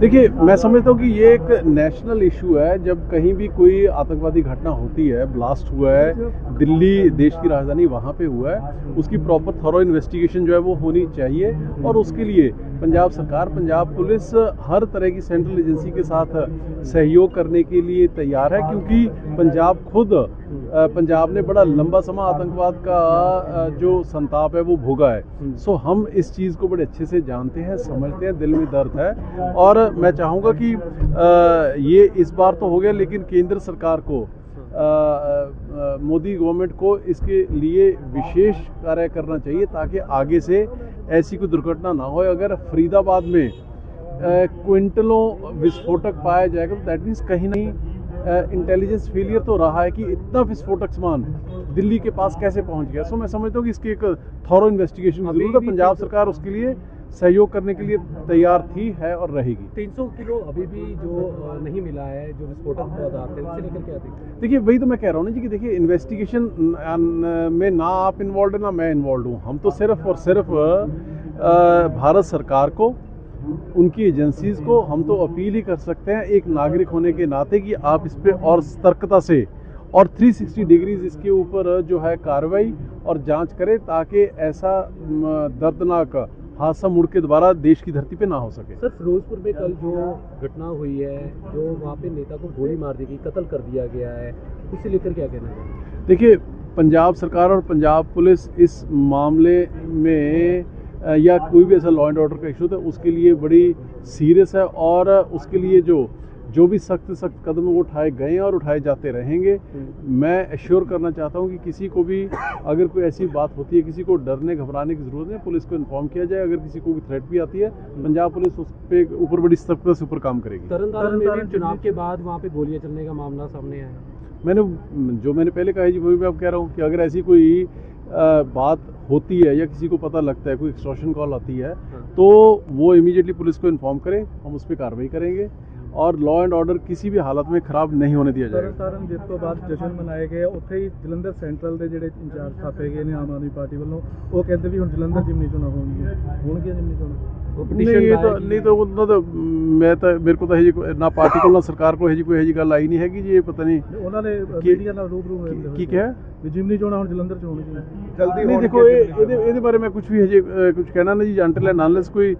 देखिए, मैं समझता हूँ कि ये एक नेशनल इशू है। जब कहीं भी कोई आतंकवादी घटना होती है ब्लास्ट हुआ है, दिल्ली देश की राजधानी वहाँ पे हुआ है, उसकी प्रॉपर थॉरो इन्वेस्टिगेशन जो है वो होनी चाहिए और उसके लिए पंजाब सरकार, पंजाब पुलिस हर तरह की सेंट्रल एजेंसी के साथ सहयोग करने के लिए तैयार है, क्योंकि पंजाब खुद पंजाब ने बड़ा लंबा समय आतंकवाद का जो संताप है वो भोगा है। सो हम इस चीज़ को बड़े अच्छे से जानते हैं समझते हैं दिल में दर्द है। और मैं चाहूँगा कि ये इस बार तो हो गया लेकिन केंद्र सरकार को मोदी गवर्नमेंट को इसके लिए विशेष कार्य करना चाहिए ताकि आगे से ऐसी कोई दुर्घटना ना हो। अगर फरीदाबाद में क्विंटलों विस्फोटक पाया जाएगा तो दैट मीन्स कहीं नहीं इंटेलिजेंस फेलियर तो रहा है कि इतना विस्फोटक सामान दिल्ली के पास कैसे पहुँच गया? सो मैं समझता हूँ कि इसकी एक थॉरो इन्वेस्टिगेशन ज़रूरत है। पंजाब सरकार उसके लिए सहयोग करने के लिए तैयार थी है और रहेगी। 300 किलो अभी भी जो नहीं मिला है जो विस्फोटक पदार्थ है उसे लेकर क्या देखिए वही तो मैं कह रहा हूँ ना जी कि देखिए इन्वेस्टिगेशन में ना आप इन्वॉल्व है ना मैं इन्वॉल्व हूँ। हम तो सिर्फ़ और सिर्फ़ भारत सरकार को उनकी एजेंसीज को हम तो अपील ही कर सकते हैं एक नागरिक होने के नाते कि आप इस पर और सतर्कता से और 360 डिग्रीज इसके ऊपर जो है कार्रवाई और जाँच करें ताकि ऐसा दर्दनाक हादसा मुड़ के दोबारा देश की धरती पे ना हो सके। सर फिरोजपुर में कल जो घटना हुई है जो वहाँ पे नेता को गोली मार दी गई कत्ल कर दिया गया है उसे लेकर क्या कहना है? देखिए पंजाब सरकार और पंजाब पुलिस इस मामले में या कोई भी ऐसा लॉ एंड ऑर्डर का इशू था उसके लिए बड़ी सीरियस है और उसके लिए जो जो भी सख्त सख्त कदम वो उठाए गए हैं और उठाए जाते रहेंगे। मैं एश्योर करना चाहता हूँ कि किसी को भी अगर कोई ऐसी बात होती है किसी को डरने घबराने की ज़रूरत नहीं पुलिस को इन्फॉर्म किया जाए। अगर किसी को भी थ्रेट भी आती है पंजाब पुलिस उस पर ऊपर बड़ी सख्तता से ऊपर काम करेगी। तरन में चुनाव के बाद वहाँ पे गोलियाँ चलने का मामला सामने आया। मैंने जो मैंने पहले कहा है जी वही मैं अब कह रहा हूँ कि अगर ऐसी कोई बात होती है या किसी को पता लगता है कोई एक्सटॉर्शन कॉल आती है तो वो इमीडिएटली पुलिस को इन्फॉर्म करें हम उस पर कार्रवाई करेंगे ਔਰ ਲਾਅ ਐਂਡ ਆਰਡਰ ਕਿਸੇ ਵੀ ਹਾਲਤ ਵਿੱਚ ਖਰਾਬ ਨਹੀਂ ਹੋਣੇ ਦਿਆ ਜਾਏਗਾ ਤਰਨਤਾਰਨ ਜਿਸ ਤੋਂ ਬਾਅਦ ਜਸ਼ਨ ਮਨਾਏ ਗਏ ਉੱਥੇ ਹੀ ਜਲੰਧਰ ਸੈਂਟਰਲ ਦੇ ਜਿਹੜੇ ਇੰਚਾਰਜ ਥਾਪੇ ਗਏ ਨੇ ਆਮ ਆਦਮੀ ਪਾਰਟੀ ਵੱਲੋਂ ਉਹ ਕਹਿੰਦੇ ਵੀ ਹੁਣ ਜਲੰਧਰ ਜਿਮਨੀ ਚੋਣਾਂ ਹੋਣਗੀਆਂ। ਹੋਣਗੀਆਂ ਜਿਮਨੀ ਚੋਣਾਂ? ਨਹੀਂ ਤਾਂ ਨਹੀਂ ਤਾਂ ਉਹਨਾਂ ਦਾ ਮੈਂ ਤਾਂ ਮੇਰੇ ਕੋਲ ਤਾਂ ਇਹ ਨਾ ਪਾਰਟੀ ਕੋਲ ਨਾ ਸਰਕਾਰ ਕੋਲ ਇਹ ਜੀ ਕੋਈ ਇਹ ਜੀ ਗੱਲ ਆਈ ਨਹੀਂ ਹੈਗੀ ਜੀ ਇਹ ਪਤਾ ਨਹੀਂ ਉਹਨਾਂ ਨੇ ਮੀਡੀਆ ਨਾਲ ਰੂਬਰੂ ਹੋਏ ਕੀ ਕਿਹਾ? ਵੀ ਜਿਮਨੀ ਚੋਣਾਂ ਹੁਣ ਜਲੰਧਰ ਚ ਹੋਣਗੀਆਂ। ਜਲਦੀ ਨਹੀਂ ਦੇਖੋ ਇਹਦੇ ਇਹਦੇ ਬਾਰੇ ਮੈਂ ਕੁਝ ਵੀ ਹਜੇ ਕੁਝ ਕਹਿਣਾ ਨਹੀਂ ਜੀ ਅੰਟਲ ਐਂਡ ਕੋਈ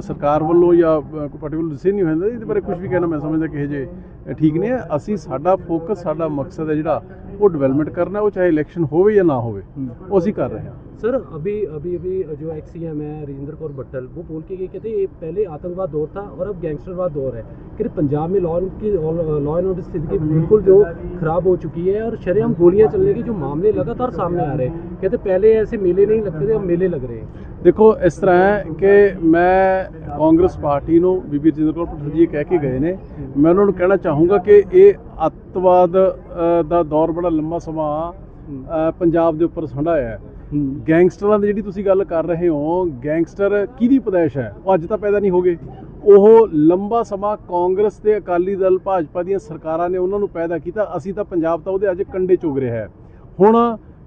ਸਰਕਾਰ ਵੱਲੋਂ ਜਾਂ ਅ, ਕੋਈ ਪਾਰਟੀ ਵੱਲੋਂ ਦੱਸੇ ਨਹੀਂ ਹੁੰਦਾ ਇਹਦੇ ਬਾਰੇ ਕੁਝ ਵੀ ਕਹਿਣਾ ਮੈਂ ਸਮਝਦਾ ਕਿ ਹਜੇ ਠੀਕ ਨਹੀਂ ਹੈ ਅਸੀਂ ਸਾਡਾ ਫੋਕਸ ਸਾਡਾ ਮਕਸਦ ਹੈ ਜਿਹੜਾ ਉਹ ਡਿਵੈਲਪਮੈਂਟ ਕਰਨਾ ਉਹ ਚਾਹੇ ਇਲੈਕਸ਼ਨ ਹੋਵੇ ਜਾਂ ਨਾ ਹੋਵੇ ਉਹ ਅਸੀਂ ਕਰ ਰਹੇ ਹਾਂ सर अभी अभी अभी जो एक्स सी एम है राजेंद्र कौर बट्टल वो बोल के गए कहते ये पहले आतंकवाद दौर था और अब गैंगस्टरवाद दौर है कि पंजाब में लॉ की लॉ एंड ऑर्डर स्थिति बिल्कुल जो खराब हो चुकी है और शरेआम गोलियां चलने के जो मामले लगातार सामने आ रहे हैं कहते पहले ऐसे मेले नहीं लगते थे अब मेले लग रहे हैं ਦੇਖੋ, ਇਸ ਤਰ੍ਹਾਂ ਹੈ ਕਿ ਮੈਂ ਕਾਂਗਰਸ ਪਾਰਟੀ ਨੂੰ ਬੀਬੀ ਰਜਿੰਦਰ ਕੌਰ ਭੱਟਲ ਜੀ ਕਹਿ ਕੇ ਗਏ ਨੇ। ਮੈਂ ਉਹਨਾਂ ਨੂੰ ਕਹਿਣਾ ਚਾਹੂੰਗਾ ਕਿ ਇਹ ਅੱਤਵਾਦ ਦਾ ਦੌਰ ਬੜਾ ਲੰਮਾ ਸਮਾਂ ਪੰਜਾਬ ਦੇ ਉੱਪਰ ਸੰਢਾਇਆ ਹੈ। ਗੈਂਗਸਟਰਾਂ ਦੀ ਜਿਹੜੀ ਤੁਸੀਂ ਗੱਲ ਕਰ ਰਹੇ ਹੋ, ਗੈਂਗਸਟਰ ਕਿਹਦੀ ਪਦੈਸ਼ ਹੈ? ਉਹ ਅੱਜ ਤਾਂ ਪੈਦਾ ਨਹੀਂ ਹੋਗੇ ਉਹ ਲੰਬਾ ਸਮਾਂ ਕਾਂਗਰਸ ਤੇ ਅਕਾਲੀ ਦਲ, ਭਾਜਪਾ ਦੀਆਂ ਸਰਕਾਰਾਂ ਨੇ ਉਹਨਾਂ ਨੂੰ ਪੈਦਾ ਕੀਤਾ। ਅਸੀਂ ਤਾਂ ਪੰਜਾਬ ਤਾਂ ਉਹਦੇ ਅੱਜ ਕੰਡੇ ਚੁਗ ਰਿਹਾ ਹੈ। ਹੁਣ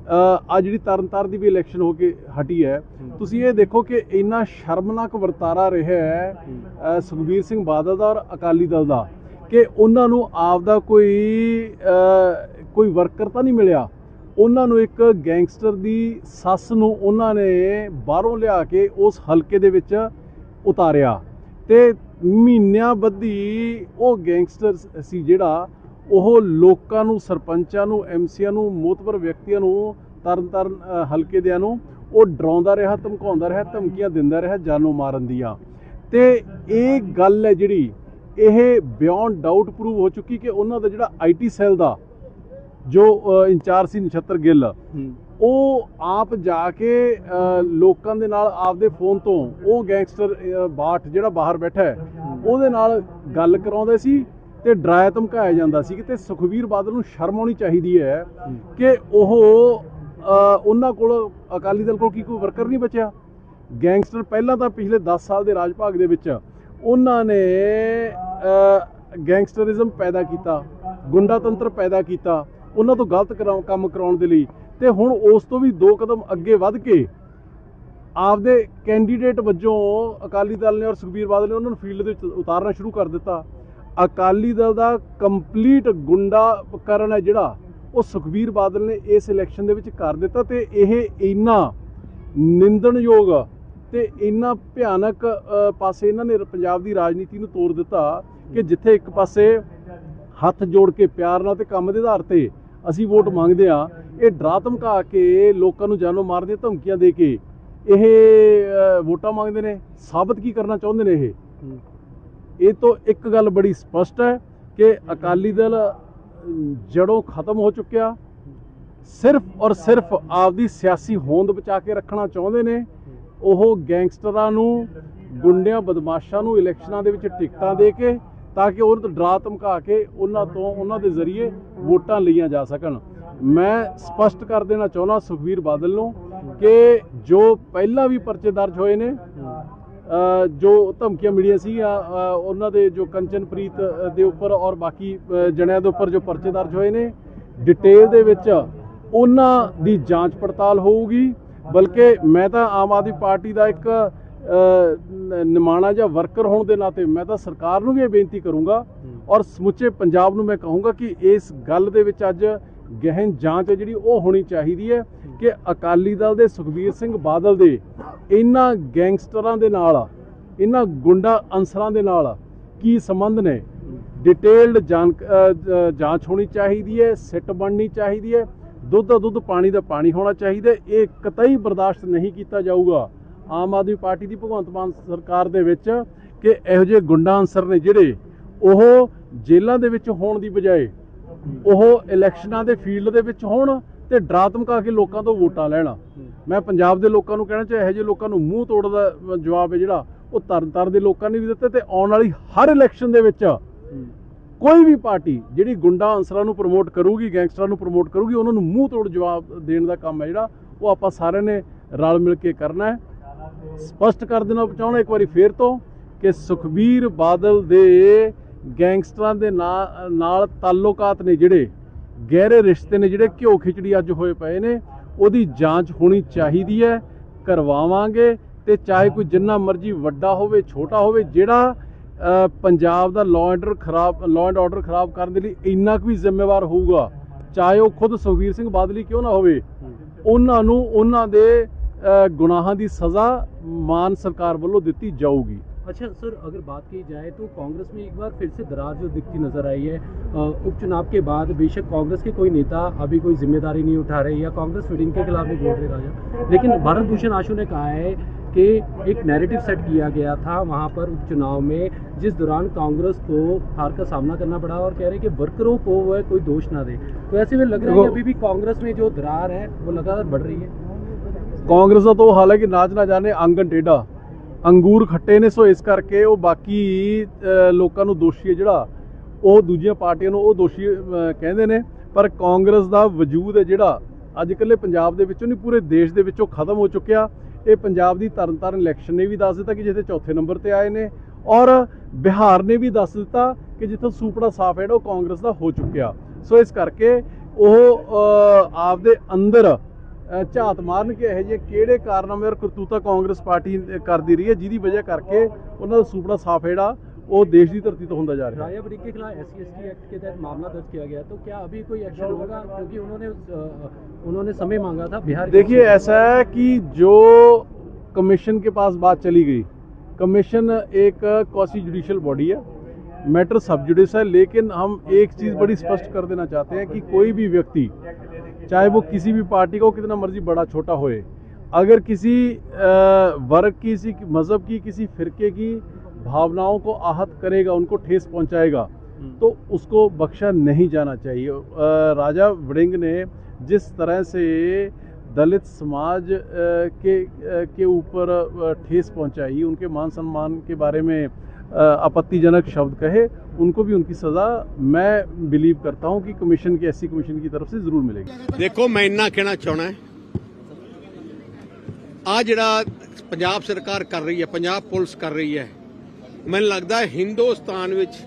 ਆ ਜਿਹੜੀ ਤਰਨਤਾਰਨ ਦੀ ਵੀ ਇਲੈਕਸ਼ਨ ਹੋ ਕੇ ਹਟੀ ਹੈ ਤੁਸੀਂ ਇਹ ਦੇਖੋ ਕਿ ਇੰਨਾ ਸ਼ਰਮਨਾਕ ਵਰਤਾਰਾ ਰਿਹਾ ਹੈ ਸੁਖਬੀਰ ਸਿੰਘ ਬਾਦਲ ਦਾ ਔਰ ਅਕਾਲੀ ਦਲ ਦਾ ਕਿ ਉਹਨਾਂ ਨੂੰ ਆਪਦਾ ਕੋਈ ਅ, ਕੋਈ ਵਰਕਰ ਤਾਂ ਨਹੀਂ ਮਿਲਿਆ। ਉਹਨਾਂ ਨੂੰ ਇੱਕ ਗੈਂਗਸਟਰ ਦੀ ਸੱਸ ਨੂੰ ਉਹਨਾਂ ਨੇ ਬਾਹਰੋਂ ਲਿਆ ਕੇ ਉਸ ਹਲਕੇ ਦੇ ਵਿੱਚ ਉਤਾਰਿਆ। ਤੇ ਮਹੀਨਿਆਂ ਬੱਧੀ ਉਹ ਗੈਂਗਸਟਰ ਸੀ ਜਿਹੜਾ ਉਹ ਲੋਕਾਂ ਨੂੰ ਸਰਪੰਚਾਂ ਨੂੰ ਐਮਸੀਆਂ ਨੂੰ ਮੋਤਬਰ ਵਿਅਕਤੀਆਂ ਨੂੰ ਤਰਨ ਤਰਨ ਅ, ਹਲਕੇ ਦਿਆਂ ਨੂੰ ਉਹ ਡਰਾਉਂਦਾ ਰਿਹਾ ਧਮਕਾਉਂਦਾ ਰਿਹਾ ਧਮਕੀਆਂ ਦਿੰਦਾ ਰਿਹਾ ਜਾਨੋਂ ਮਾਰਨ ਦੀਆਂ। ਤੇ ਇਹ ਗੱਲ ਹੈ ਜਿਹੜੀ ਇਹ ਬਿਯੋਂਡ ਡਾਊਟ ਪ੍ਰੂਵ ਹੋ ਚੁੱਕੀ ਕਿ ਉਹਨਾਂ ਦਾ ਜਿਹੜਾ ਆਈਟੀ ਸੈੱਲ ਦਾ ਜੋ ਇੰਚਾਰਜ ਸੀ ਨਛੱਤਰ ਗਿੱਲ ਉਹ ਆਪ ਜਾ ਕੇ ਲੋਕਾਂ ਦੇ ਨਾਲ ਆਪਦੇ ਫੋਨ ਤੋਂ ਉਹ ਗੈਂਗਸਟਰ ਬਾਟ ਜਿਹੜਾ ਬਾਹਰ ਬੈਠਾ ਹੈ। ਉਹਦੇ ਨਾਲ ਗੱਲ ਕਰਾਉਂਦੇ ਸੀ। ਤੇ ਡਰਾਇਆ ਧਮਕਾਇਆ ਜਾਂਦਾ ਸੀ ਕਿ ਤੇ ਸੁਖਵੀਰ ਬਾਦਲ ਨੂੰ ਸ਼ਰਮ ਆਉਣੀ ਚਾਹੀਦੀ ਹੈ ਕਿ ਉਹ ਉਹਨਾਂ ਕੋਲ ਅਕਾਲੀ ਦਲ ਕੋਲ ਕੀ ਕੋਈ ਵਰਕਰ ਨਹੀਂ ਬਚਿਆ? ਗੈਂਗਸਟਰ ਪਹਿਲਾਂ ਤਾਂ ਪਿਛਲੇ 10 ਸਾਲ ਦੇ ਰਾਜ ਭਾਗ ਦੇ ਵਿੱਚ ਉਹਨਾਂ ਨੇ ਗੈਂਗਸਟਰਿਜ਼ਮ ਪੈਦਾ ਕੀਤਾ ਗੁੰਡਾਤੰਤਰ ਪੈਦਾ ਕੀਤਾ ਉਹਨਾਂ ਤੋਂ ਗਲਤ ਕੰਮ ਕਰਾਉਣ ਦੇ ਲਈ। ਤੇ ਹੁਣ ਉਸ ਤੋਂ ਵੀ ਦੋ ਕਦਮ ਅੱਗੇ ਵੱਧ ਕੇ ਆਪਦੇ ਕੈਂਡੀਡੇਟ ਵਜੋਂ ਅਕਾਲੀ ਦਲ ਨੇ ਔਰ ਸੁਖਬੀਰ ਬਾਦਲ ਨੇ ਉਹਨਾਂ ਨੂੰ ਫੀਲਡ ਦੇ ਵਿੱਚ ਉਤਾਰਨਾ ਸ਼ੁਰੂ ਕਰ ਦਿੱਤਾ। ਅਕਾਲੀ ਦਲ ਦਾ ਕੰਪਲੀਟ ਗੁੰਡਾਕਰਨ ਹੈ ਜਿਹੜਾ, ਉਹ ਸੁਖਬੀਰ ਬਾਦਲ ਨੇ ਇਸ ਇਲੈਕਸ਼ਨ ਦੇ ਵਿੱਚ ਕਰ ਦਿੱਤਾ ਤੇ ਇਹ ਇੰਨਾ ਨਿੰਦਣਯੋਗ ਤੇ ਇੰਨਾ ਭਿਆਨਕ ਪਾਸੇ ਇਹਨਾਂ ਨੇ ਪੰਜਾਬ ਦੀ ਰਾਜਨੀਤੀ ਨੂੰ ਤੋੜ ਦਿੱਤਾ ਕਿ ਜਿੱਥੇ ਇੱਕ ਪਾਸੇ ਹੱਥ ਜੋੜ ਕੇ ਪਿਆਰ ਨਾਲ ਤੇ ਕੰਮ ਦੇ ਆਧਾਰ ਤੇ ਅਸੀਂ ਵੋਟ ਮੰਗਦੇ ਆ ਇਹ ਡਰਾ ਧਮਕਾ ਕੇ ਲੋਕਾਂ ਨੂੰ ਜਾਨੋਂ ਮਾਰਨ ਦੀਆਂ ਧਮਕੀਆਂ ਦੇ ਕੇ, ਇਹ ਵੋਟਾਂ ਮੰਗਦੇ ਨੇ, ਸਾਬਤ ਕੀ ਕਰਨਾ ਚਾਹੁੰਦੇ ਨੇ ਇਹ? ਇਹ ਤੋਂ ਇੱਕ ਗੱਲ ਬੜੀ ਸਪਸ਼ਟ ਹੈ ਕਿ ਅਕਾਲੀ ਦਲ ਜੜੋਂ ਖਤਮ ਹੋ ਚੁੱਕਿਆ। ਸਿਰਫ ਔਰ ਸਿਰਫ ਆਪਦੀ ਸਿਆਸੀ ਹੋਂਦ ਬਚਾ ਕੇ ਰੱਖਣਾ ਚਾਹੁੰਦੇ ਨੇ। ਉਹ ਗੈਂਗਸਟਰਾਂ ਨੂੰ, ਗੁੰਡਿਆਂ, ਬਦਮਾਸ਼ਾਂ ਨੂੰ ਇਲੈਕਸ਼ਨਾਂ ਦੇ ਵਿੱਚ ਟਿਕਟਾਂ ਦੇ ਕੇ, ਤਾਂ ਕਿ ਉਹਨਾਂ ਤੋਂ ਡਰਾ ਧਮਕਾ ਕੇ ਉਹਨਾਂ ਤੋਂ, ਉਹਨਾਂ ਦੇ ਜ਼ਰੀਏ ਵੋਟਾਂ ਲਈਆਂ ਜਾ ਸਕਣ। ਮੈਂ ਸਪਸ਼ਟ ਕਰ ਦੇਣਾ ਚਾਹੁੰਦਾ ਸੁਖਬੀਰ ਬਾਦਲ ਨੂੰ ਕਿ ਜੋ ਪਹਿਲਾਂ ਵੀ ਪਰਚੇ ਦਰਜ ਹੋਏ ਨੇ ਜੋ ਧਮਕੀਆਂ ਮਿਲੀਆਂ ਸੀ ਉਹਨਾਂ ਦੇ ਜੋ ਕੰਚਨਪ੍ਰੀਤ ਦੇ ਉੱਪਰ ਔਰ ਬਾਕੀ ਜਣਿਆਂ ਦੇ ਉੱਪਰ ਜੋ ਪਰਚੇ ਦਰਜ ਹੋਏ ਨੇ ਡਿਟੇਲ ਦੇ ਵਿੱਚ ਉਹਨਾਂ ਦੀ ਜਾਂਚ ਪੜਤਾਲ ਹੋਊਗੀ। ਬਲਕਿ ਮੈਂ ਤਾਂ ਆਮ ਆਦਮੀ ਪਾਰਟੀ ਦਾ ਇੱਕ ਨਿਮਾਣਾ ਜਾਂ ਵਰਕਰ ਹੋਣ ਦੇ ਨਾਤੇ ਮੈਂ ਤਾਂ ਸਰਕਾਰ ਨੂੰ ਵੀ ਇਹ ਬੇਨਤੀ ਕਰੂੰਗਾ। ਔਰ ਸਮੁੱਚੇ ਪੰਜਾਬ ਨੂੰ ਮੈਂ ਕਹੂੰਗਾ ਕਿ ਇਸ ਗੱਲ ਦੇ ਵਿੱਚ ਅੱਜ ਗਹਿਨ ਜਾਂਚ ਹੈ ਜਿਹੜੀ ਉਹ ਹੋਣੀ ਚਾਹੀਦੀ ਹੈ ਕਿ ਅਕਾਲੀ ਦਲ ਦੇ ਸੁਖਬੀਰ ਸਿੰਘ ਬਾਦਲ ਦੇ ਇਹਨਾਂ ਗੈਂਗਸਟਰਾਂ ਦੇ ਨਾਲ, ਇਹਨਾਂ ਗੁੰਡਾ ਅਨਸਰਾਂ ਦੇ ਨਾਲ ਕੀ ਸੰਬੰਧ ਨੇ? ਡਿਟੇਲਡ ਜਾਣ ਜਾਂਚ ਹੋਣੀ ਚਾਹੀਦੀ ਹੈ, ਸਿੱਟ ਬਣਨੀ ਚਾਹੀਦੀ ਹੈ, ਦੁੱਧ ਦਾ ਦੁੱਧ, ਪਾਣੀ ਦਾ ਪਾਣੀ ਹੋਣਾ ਚਾਹੀਦਾ ਇਹ ਕਤਈ ਬਰਦਾਸ਼ਤ ਨਹੀਂ ਕੀਤਾ ਜਾਊਗਾ ਆਮ ਆਦਮੀ ਪਾਰਟੀ ਦੀ ਭਗਵੰਤ ਮਾਨ ਸਰਕਾਰ ਦੇ ਵਿੱਚ ਕਿ ਇਹੋ ਜਿਹੇ ਗੁੰਡਾ ਅਨਸਰ ਨੇ ਜਿਹੜੇ ਉਹ ਜੇਲ੍ਹਾਂ ਦੇ ਵਿੱਚ ਹੋਣ ਦੀ ਬਜਾਏ ਉਹ ਇਲੈਕਸ਼ਨਾਂ ਦੇ ਫੀਲਡ ਦੇ ਵਿੱਚ ਹੋਣ ਤੇ ਡਰਾ ਧਮਕਾ ਕੇ ਲੋਕਾਂ ਤੋਂ ਵੋਟਾਂ ਲੈਣ। ਮੈਂ ਪੰਜਾਬ ਦੇ ਲੋਕਾਂ ਨੂੰ ਕਹਿਣਾ ਚਾਹੇ ਇਹੋ ਜਿਹੇ ਲੋਕਾਂ ਨੂੰ ਮੂੰਹ ਤੋੜ ਦਾ ਜਵਾਬ ਹੈ ਜਿਹੜਾ ਉਹ ਤਰਨ ਤਾਰਨ ਦੇ ਲੋਕਾਂ ਨੇ ਵੀ ਦਿੱਤਾ ਤੇ ਆਉਣ ਵਾਲੀ ਹਰ ਇਲੈਕਸ਼ਨ ਦੇ ਵਿੱਚ ਕੋਈ ਵੀ ਪਾਰਟੀ ਜਿਹੜੀ ਗੁੰਡਾ ਅਨਸਰਾਂ ਨੂੰ ਪ੍ਰਮੋਟ ਕਰੂਗੀ ਗੈਂਗਸਟਰਾਂ ਨੂੰ ਪ੍ਰਮੋਟ ਕਰੂਗੀ ਉਹਨਾਂ ਨੂੰ ਮੂੰਹ ਤੋੜ ਜਵਾਬ ਦੇਣ ਦਾ ਕੰਮ ਹੈ ਜਿਹੜਾ ਉਹ ਆਪਾਂ ਸਾਰਿਆਂ ਨੇ ਰਲ ਮਿਲ ਕੇ ਕਰਨਾ ਹੈ। ਸਪਸ਼ਟ ਕਰ ਦੇਣਾ ਚਾਹੁੰਦਾ ਇੱਕ ਵਾਰੀ ਫੇਰ ਤੋਂ ਕਿ ਸੁਖਬੀਰ ਬਾਦਲ ਦੇ ਗੈਂਗਸਟਰਾਂ ਦੇ ਨਾ- ਨਾਲ ਤਾਲੁਕਾਤ ਨੇ ਜਿਹੜੇ ਗਹਿਰੇ ਰਿਸ਼ਤੇ ਨੇ, ਜਿਹੜੇ ਘਿਓ ਖਿਚੜੀ ਅੱਜ ਹੋਏ ਪਏ ਨੇ, ਉਹਦੀ ਜਾਂਚ ਹੋਣੀ ਚਾਹੀਦੀ ਹੈ, ਕਰਵਾਵਾਂਗੇ ਤੇ ਚਾਹੇ ਕੋਈ ਜਿੰਨਾ ਮਰਜ਼ੀ ਵੱਡਾ ਹੋਵੇ, ਛੋਟਾ ਹੋਵੇ, ਜਿਹੜਾ ਪੰਜਾਬ ਦਾ ਲਾਅ ਆਰਡਰ ਖਰਾਬ ਲਾਅ ਐਂਡ ਆਰਡਰ ਖਰਾਬ ਕਰਨ ਦੇ ਲਈ ਇੰਨਾ ਕੁ ਵੀ ਜ਼ਿੰਮੇਵਾਰ ਹੋਊਗਾ, ਚਾਹੇ ਉਹ ਖੁਦ ਸੁਖਬੀਰ ਸਿੰਘ ਬਾਦਲੀ ਕਿਉਂ ਨਾ ਹੋਵੇ, ਉਹਨਾਂ ਨੂੰ ਉਹਨਾਂ ਦੇ ਗੁਨਾਹਾਂ ਦੀ ਸਜ਼ਾ ਮਾਨ ਸਰਕਾਰ ਵੱਲੋਂ ਦਿੱਤੀ ਜਾਊਗੀ। अच्छा सर अगर बात की जाए तो कांग्रेस में एक बार फिर से दरार जो दिखती नज़र आई है उपचुनाव के बाद बेशक कांग्रेस के कोई नेता अभी कोई ज़िम्मेदारी नहीं उठा रहे या कांग्रेस फीडिंग के खिलाफ भी बोल रहे राजा। लेकिन भारत भूषण आशु ने कहा है कि एक नैरेटिव सेट किया गया था वहाँ पर उपचुनाव में जिस दौरान कांग्रेस को हार का सामना करना पड़ा और कह रहे हैं कि वर्करों को वह कोई दोष ना दे। तो ऐसे में लग रहा है अभी भी कांग्रेस में जो दरार है वो लगातार बढ़ रही है। कांग्रेस तो हालाँकि नाच ना जाने आँगन टेढ़ा। ਅੰਗੂਰ ਖੱਟੇ ਨੇ ਸੋ ਇਸ ਕਰਕੇ ਉਹ ਬਾਕੀ ਲੋਕਾਂ ਨੂੰ ਦੋਸ਼ੀ ਹੈ ਜਿਹੜਾ ਉਹ ਦੂਜੀਆਂ ਪਾਰਟੀਆਂ ਨੂੰ ਉਹ ਦੋਸ਼ੀ ਕਹਿੰਦੇ ਨੇ ਪਰ ਕਾਂਗਰਸ ਦਾ ਵਜੂਦ ਹੈ ਜਿਹੜਾ ਅੱਜ ਕੱਲ੍ਹ ਪੰਜਾਬ ਦੇ ਵਿੱਚੋਂ ਨਹੀਂ ਪੂਰੇ ਦੇਸ਼ ਦੇ ਵਿੱਚੋਂ ਖਤਮ ਹੋ ਚੁੱਕਿਆ। ਇਹ ਪੰਜਾਬ ਦੀ ਤਰਨਤਾਰਨ ਇਲੈਕਸ਼ਨ ਨੇ ਵੀ ਦੱਸ ਦਿੱਤਾ ਕਿ ਜਿੱਥੇ ਚੌਥੇ ਨੰਬਰ ਤੇ ਆਏ ਨੇ ਔਰ ਬਿਹਾਰ ਨੇ ਵੀ ਦੱਸ ਦਿੱਤਾ ਕਿ ਜਿੱਥੇ ਸੂਪੜਾ ਸਾਫ਼ ਹੈ ਜਿਹੜਾ ਉਹ ਕਾਂਗਰਸ ਦਾ ਹੋ ਚੁੱਕਿਆ। ਸੋ ਇਸ ਕਰਕੇ ਉਹ ਅ, ਆਪਦੇ ਅੰਦਰ ਝਾਤ ਮਾਰਨ ਕਿ ਇਹ ਜਿਹੇ ਕਿਹੜੇ ਕਾਰਨਾਮੇ ਔਰ ਕਰਤੂਤਾ ਕਾਂਗਰਸ ਪਾਰਟੀ ਕਰਦੀ ਰਹੀ ਹੈ ਜਿਹਦੀ ਵਜ੍ਹਾ ਕਰਕੇ ਉਹਨਾਂ ਦਾ ਸੂਪੜਾ ਸਾਫ ਹੈ ਜਿਹੜਾ ਉਹ ਦੇਸ਼ ਦੀ ਧਰਤੀ ਤੋਂ ਹੁੰਦਾ ਜਾ ਰਿਹਾ ਹੈ राया बड़ी के खिलाफ एस सी एक्ट के तहत मामला दर्ज किया गया तो क्या अभी कोई एक्शन होगा क्योंकि उन्होंने अ, उन्होंने समय मांगा था बिहार के देखिए मुख्यमंत्री- ऐसा है कि जो कमीशन के पास बात चली गई कमीशन एक कौसी जुडिशियल बॉडी है मैटर सब जुडिस है लेकिन हम एक चीज़ बड़ी स्पष्ट कर देना चाहते हैं कि कोई भी व्यक्ति, चाहे वो किसी भी पार्टी का कितना मर्ज़ी बड़ा छोटा होए, अगर किसी वर्ग की, किसी मज़हब की, किसी फिरके की भावनाओं को आहत करेगा, उनको ठेस पहुंचाएगा तो उसको बख्शा नहीं जाना चाहिए। राजा वड़िंग ने जिस तरह से दलित समाज के के ऊपर ठेस पहुंचाई, उनके मान सम्मान के बारे में आपत्तिजनक शब्द कहे उनको भी उनकी सज़ा मैं बिलीव करता हूं कि कमीशन की ऐसी कमीशन की तरफ से ज़रूर मिलेगी ਦੇਖੋ ਮੈਂ ਇੰਨਾ ਕਹਿਣਾ ਚਾਹਣਾ ਆ ਜਿਹੜਾ ਪੰਜਾਬ ਸਰਕਾਰ ਕਰ ਰਹੀ ਹੈ ਪੰਜਾਬ ਪੁਲਿਸ ਕਰ ਰਹੀ ਹੈ ਮੈਨੂੰ ਲੱਗਦਾ ਹੈ ਹਿੰਦੁਸਤਾਨ ਵਿੱਚ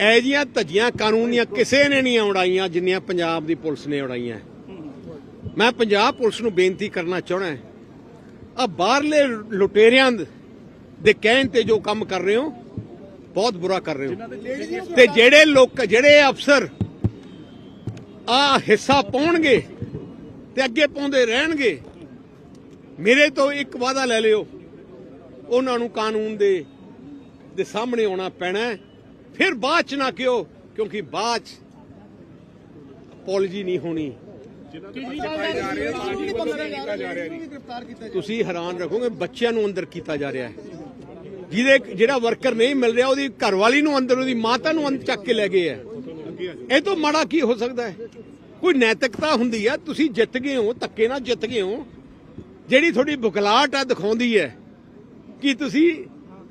ਐ ਜੀਆਂ ਧੱਜੀਆਂ ਕਾਨੂੰਨੀਆਂ ਕਿਸੇ ਨੇ ਨਹੀਂ ਉਡਾਈਆਂ ਜਿੰਨੀਆਂ ਪੰਜਾਬ ਦੀ ਪੁਲਿਸ ਨੇ ਉਡਾਈਆਂ ਮੈਂ ਪੰਜਾਬ ਪੁਲਿਸ ਨੂੰ ਬੇਨਤੀ ਕਰਨਾ ਚਾਹਣਾ ਆ ਬਾਹਰਲੇ ਲੁਟੇਰਿਆਂ ਦੇ ਕਹਿਣ ਤੇ ਜੋ ਕੰਮ ਕਰ ਰਹੇ ਹੋ ਬਹੁਤ ਬੁਰਾ ਕਰ ਰਹੇ ਹੋ। ਤੇ ਜਿਹੜੇ ਲੋਕ ਜਿਹੜੇ ਅਫਸਰ ਆ ਹਿੱਸਾ ਪਾਉਣਗੇ ਤੇ ਅੱਗੇ ਪਾਉਂਦੇ ਰਹਿਣਗੇ ਮੇਰੇ ਤੋਂ ਇੱਕ ਵਾਅਦਾ ਲੈ ਲਿਓ। ਉਹਨਾਂ ਨੂੰ ਕਾਨੂੰਨ ਦੇ ਦੇ ਸਾਹਮਣੇ ਆਉਣਾ ਪੈਣਾ। ਫਿਰ ਬਾਅਦ ਚ ਨਾ ਕਿਉ ਕਿਉਂਕਿ ਬਾਅਦ ਚ ਅਪੋਲੋਜੀ ਨਹੀਂ ਹੋਣੀ। ਤੁਸੀਂ ਹੈਰਾਨ ਰੱਖੋਗੇ ਬੱਚਿਆਂ ਨੂੰ ਅੰਦਰ ਕੀਤਾ ਜਾ ਰਿਹਾ ਹੈ। ਜਿਹਦੇ ਜਿਹੜਾ ਵਰਕਰ ਨਹੀਂ ਮਿਲ ਰਿਹਾ, ਉਹਦੀ ਘਰਵਾਲੀ ਨੂੰ ਅੰਦਰ, ਉਹਦੀ ਮਾਤਾ ਨੂੰ ਅੰਦਰ ਚੱਕ ਕੇ ਲੈ ਗਏ ਹੈ ਇਹ ਤੋਂ ਮਾੜਾ ਕੀ ਹੋ ਸਕਦਾ ਹੈ? ਕੋਈ ਨੈਤਿਕਤਾ ਹੁੰਦੀ ਹੈ ਤੁਸੀਂ ਜਿੱਤ ਗਏ ਹੋ, ਧੱਕੇ ਨਾਲ ਜਿੱਤ ਗਏ ਹੋ। ਜਿਹੜੀ ਤੁਹਾਡੀ ਬੁਖਲਾਟ ਹੈ ਦਿਖਾਉਂਦੀ ਹੈ ਕਿ ਤੁਸੀਂ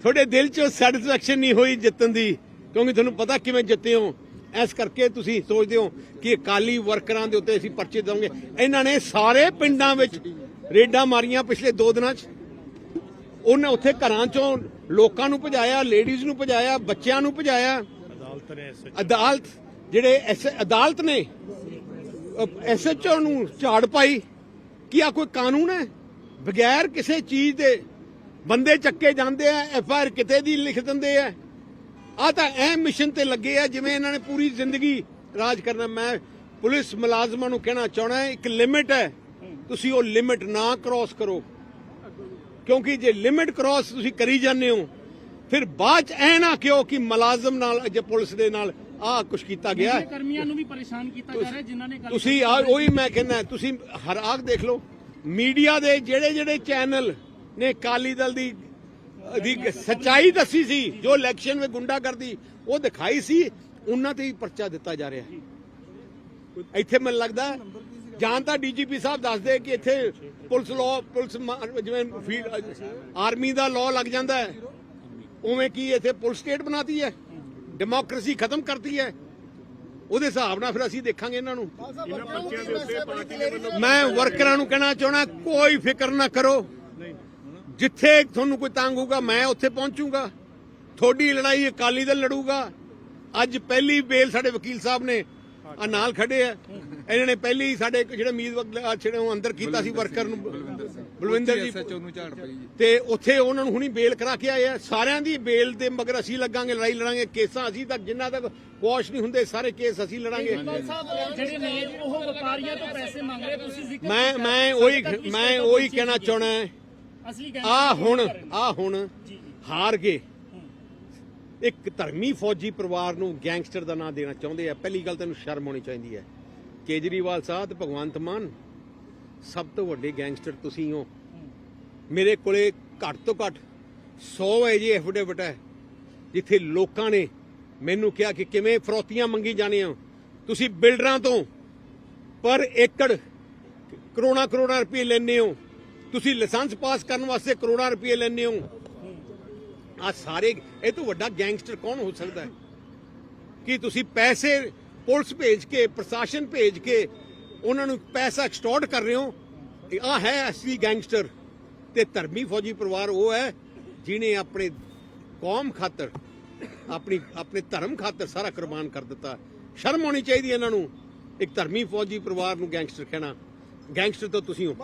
ਤੁਹਾਡੇ ਦਿਲ 'ਚ ਸੈਟੀਸਫੈਕਸ਼ਨ ਨਹੀਂ ਹੋਈ ਜਿੱਤਣ ਦੀ, ਕਿਉਂਕਿ ਤੁਹਾਨੂੰ ਪਤਾ ਕਿਵੇਂ ਜਿੱਤੇ ਹੋ। ਇਸ ਕਰਕੇ ਤੁਸੀਂ ਸੋਚਦੇ ਹੋ ਕਿ ਅਕਾਲੀ ਵਰਕਰਾਂ ਦੇ ਉੱਤੇ ਅਸੀਂ ਪਰਚੇ ਦਵਾਂਗੇ। ਇਹਨਾਂ ਨੇ ਸਾਰੇ ਪਿੰਡਾਂ ਵਿੱਚ ਰੇਡਾਂ ਮਾਰੀਆਂ ਪਿਛਲੇ 2 ਦਿਨਾਂ 'ਚ। ਉਹਨੇ ਉੱਥੇ ਘਰਾਂ 'ਚੋਂ ਲੋਕਾਂ ਨੂੰ ਭਜਾਇਆ ਲੇਡੀਜ਼ ਨੂੰ ਭਜਾਇਆ ਬੱਚਿਆਂ ਨੂੰ ਭਜਾਇਆ। ਅਦਾਲਤ ਨੇ ਅਦਾਲਤ ਜਿਹੜੇ ਐਸ- ਅਦਾਲਤ ਨੇ ਐਸਐਚਓ ਨੂੰ ਝਾੜ ਪਾਈ ਕੀ ਆ ਕੋਈ ਕਾਨੂੰਨ ਹੈ? ਬਗੈਰ ਕਿਸੇ ਚੀਜ਼ ਦੇ ਬੰਦੇ ਚੱਕੇ ਜਾਂਦੇ ਆ ਐਫਆਰ ਕਿਤੇ ਦੀ ਲਿਖ ਦਿੰਦੇ ਆ। ਆ ਤਾਂ ਐ ਮਿਸ਼ਨ ਤੇ ਲੱਗੇ ਆ ਜਿਵੇਂ ਇਹਨਾਂ ਨੇ ਪੂਰੀ ਜ਼ਿੰਦਗੀ ਰਾਜ ਕਰਨਾ। ਮੈਂ ਪੁਲਿਸ ਮੁਲਾਜ਼ਮਾਂ ਨੂੰ ਕਹਿਣਾ ਚਾਹਣਾ ਇੱਕ ਲਿਮਿਟ ਹੈ। ਤੁਸੀਂ ਉਹ ਲਿਮਿਟ ਨਾ ਕ੍ਰਾਸ ਕਰੋ। ਕਿਉਂਕਿ ਜੇ ਲਿਮਿਟ ਕ੍ਰਾਸ ਤੁਸੀਂ ਕਰੀ ਜਾਂਦੇ ਹੋ ਫਿਰ ਬਾਅਦ ਚ ਐ ਨਾ ਕਿਉਂ ਕਿ ਮੁਲਾਜ਼ਮ ਨਾਲ ਜੇ ਪੁਲਿਸ ਦੇ ਨਾਲ ਆਹ ਕੁਝ ਕੀਤਾ ਗਿਆ ਹੈ। ਕਰਮੀਆਂ ਨੂੰ ਵੀ ਪਰੇਸ਼ਾਨ ਕੀਤਾ ਜਾ ਰਿਹਾ ਜਿਨ੍ਹਾਂ ਨੇ ਤੁਸੀਂ ਆ ਉਹੀ ਮੈਂ ਕਹਿੰਦਾ ਤੁਸੀਂ ਹਰ ਆਗ ਦੇਖ ਲਓ ਮੀਡੀਆ ਦੇ ਜਿਹੜੇ ਜਿਹੜੇ ਚੈਨਲ ਨੇ ਕਾਲੀ ਦਲ ਦੀ ਦੀ ਸੱਚਾਈ ਦੱਸੀ ਸੀ ਜੋ ਇਲੈਕਸ਼ਨ ਵਿੱਚ ਗੁੰਡਾਗਰਦੀ ਉਹ ਦਿਖਾਈ ਸੀ ਉਹਨਾਂ ਤੇ ਹੀ ਪਰਚਾ ਦਿੱਤਾ ਜਾ ਰਿਹਾ ਹੈ। ਇੱਥੇ ਮੈਨੂੰ ਲੱਗਦਾ ਜਾਂ ਤਾਂ ਡੀਜੀਪੀ ਸਾਹਿਬ ਦੱਸਦੇ ਕਿ ਇੱਥੇ ਪੁਲਿਸ ਲਾਅ ਪੁਲਿਸ ਜਿਵੇਂ ਫੀਲਡ, ਆਰਮੀ ਦਾ ਲਾਅ ਲੱਗ ਜਾਂਦਾ ਹੈ। ਉਵੇਂ ਕੀ ਇੱਥੇ ਪੁਲਿਸ ਸਟੇਟ ਬਣਾਤੀ ਹੈ? ਡੈਮੋਕ੍ਰੇਸੀ ਖਤਮ ਕਰਤੀ ਹੈ? ਉਹਦੇ ਹਿਸਾਬ ਨਾਲ ਫਿਰ ਅਸੀਂ ਦੇਖਾਂਗੇ ਇਹਨਾਂ ਨੂੰ। ਮੈਂ ਵਰਕਰਾਂ ਨੂੰ ਕਹਿਣਾ ਚਾਹਣਾ ਕੋਈ ਫਿਕਰ ਨਾ ਕਰੋ। ਜਿੱਥੇ ਤੁਹਾਨੂੰ ਕੋਈ ਤੰਗ ਹੋਊਗਾ, ਮੈਂ ਉੱਥੇ ਪਹੁੰਚੂਗਾ। ਤੁਹਾਡੀ ਲੜਾਈ ਅਕਾਲੀ ਦਲ ਲੜੂਗਾ। ਅੱਜ ਪਹਿਲੀ ਬੇਲ ਸਾਡੇ ਵਕੀਲ ਸਾਹਿਬ ਨੇ ਆ ਨਾਲ ਖੜੇ ਆ। ਇਹਨਾਂ ਨੇ ਪਹਿਲੀ ਹੀ ਸਾਡੇ ਜਿਹੜੇ ਉਮੀਦਵਾਰ ਜਿਹੜੇ ਉਹ ਅੰਦਰ ਕੀਤਾ ਸੀ ਵਰਕਰ ਨੂੰ। ਬਲਵਿੰਦਰ ਜੀ। ਨੂੰ ਝਾੜ ਪਈ ਜੀ। ਤੇ ਉੱਥੇ ਉਹਨਾਂ ਨੂੰ ਹੁਣੀ ਬੇਲ ਕਰਾ ਕੇ ਆਏ ਆ। ਸਾਰਿਆਂ ਦੀ ਬੇਲ ਦੇ ਮਗਰ ਅਸੀਂ ਲੱਗਾਂਗੇ ਲੜਾਈ ਲੜਾਂਗੇ। ਕੇਸਾਂ ਅਸੀਂ ਤੱਕ ਜਿੰਨਾ ਤੱਕ ਕੁਆਸ਼ ਨਹੀਂ ਹੁੰਦੇ ਸਾਰੇ ਕੇਸ ਅਸੀਂ ਲੜਾਂਗੇ। ਜਿਹੜੇ ਨੇ ਉਹ ਵਪਾਰੀਆਂ ਤੋਂ ਪੈਸੇ ਮੰਗ ਰਹੇ ਤੁਸੀਂ ਜ਼ਿਕਰ ਮੈਂ ਮੈਂ ਉਹੀ ਮੈਂ ਉਹੀ ਕਹਿਣਾ ਚਾਹਣਾ ਹੈ ਅਸਲੀ ਆ ਹੁਣ ਆ ਹੁਣ ਹਾਰ ਗਏ। ਇੱਕ ਧਰਮੀ ਫੌਜੀ ਪਰਿਵਾਰ ਨੂੰ ਗੈਂਗਸਟਰ ਦਾ ਨਾਂ ਦੇਣਾ ਚਾਹੁੰਦੇ ਆ। ਪਹਿਲੀ ਗੱਲ ਤੈਨੂੰ ਸ਼ਰਮ ਹੋਣੀ ਚਾਹੀਦੀ ਹੈ। ਕੇਜਰੀਵਾਲ ਸਾਹਿਬ ਤੇ ਭਗਵੰਤ ਮਾਨ, ਸਭ ਤੋਂ ਵੱਡੇ ਗੈਂਗਸਟਰ ਤੁਸੀਂ ਹੋ। ਮੇਰੇ ਕੋਲੇ ਘੱਟ ਤੋਂ ਘੱਟ 100 ਐਜੇ ਐਫੀਡੇਵਿਟ ਹੈ, ਜਿੱਥੇ ਲੋਕਾਂ ਨੇ ਮੈਨੂੰ ਕਿਹਾ ਕਿ ਕਿਵੇਂ ਫਰੋਤੀਆਂ ਮੰਗੀ ਜਾਣੇ ਹੋ ਤੁਸੀਂ ਬਿਲਡਰਾਂ ਤੋਂ ਪਰ ਏਕੜ ਕਰੋਨਾ ਕਰੋਨਾ ਰੁਪਏ ਲੈਣੇ ਹੋ। ਤੁਸੀਂ ਲਾਇਸੈਂਸ ਪਾਸ ਕਰਨ ਵਾਸਤੇ ਕਰੋੜਾਂ ਰੁਪਏ ਲੈਣੇ ਹੋ। ਆ ਸਾਰੇ, ਇਹ ਤੋਂ ਵੱਡਾ ਗੈਂਗਸਟਰ ਕੌਣ ਹੋ ਸਕਦਾ ਹੈ? ਕਿ ਤੁਸੀਂ ਪੈਸੇ ਪੁਲਿਸ ਭੇਜ ਕੇ, ਪ੍ਰਸ਼ਾਸਨ ਭੇਜ ਕੇ ਉਹਨਾਂ ਨੂੰ ਪੈਸਾ ਐਕਸਟੋਰਟ ਕਰ ਰਹੇ ਹੋ? ਆ ਹੈ ਅਸਲੀ ਗੈਂਗਸਟਰ ਤੇ ਧਰਮੀ ਫੌਜੀ ਪਰਿਵਾਰ ਉਹ ਹੈ ਜਿਨੇ ਆਪਣੇ ਕੌਮ ਖਾਤਰ, ਆਪਣੀ, ਆਪਣੇ ਧਰਮ ਖਾਤਰ ਸਾਰਾ ਕੁਰਬਾਨ ਕਰ ਦਿੱਤਾ। ਸ਼ਰਮ ਆਉਣੀ ਚਾਹੀਦੀ ਇਹਨਾਂ ਨੂੰ। ਇੱਕ ਧਰਮੀ ਫੌਜੀ ਪਰਿਵਾਰ ਨੂੰ ਗੈਂਗਸਟਰ ਕਹਿਣਾ। ਗੈਂਗਸਟਰ ਤਾਂ ਤੁਸੀਂ ਹੋ।